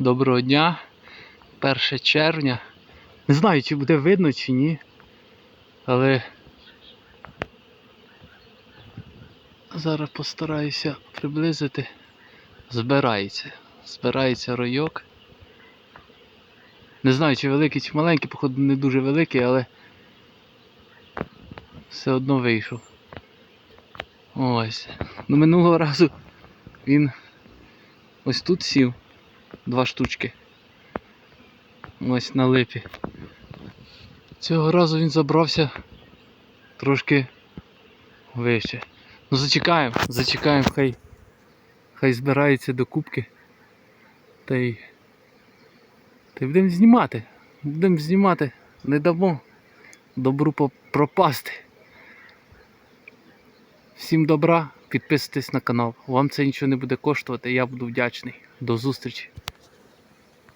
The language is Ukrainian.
Доброго дня. 1 червня. Не знаю, чи буде видно, чи ні. Але зараз постараюся приблизити. Збирається. Збирається ройок. Не знаю, чи великий, чи маленький, походу не дуже великий, але все одно вийшов. Ось. Ну минулого разу він ось тут сів. Два штучки. Ось на липі. Цього разу він забрався трошки вище. Ну зачекаємо, зачекаємо, хай хай збирається до кубки. Та й та й будемо знімати. Будемо знімати. Не дамо добру пропасти. Всім добра, підписуйтесь на канал. Вам це нічого не буде коштувати, я буду вдячний. До зустрічі!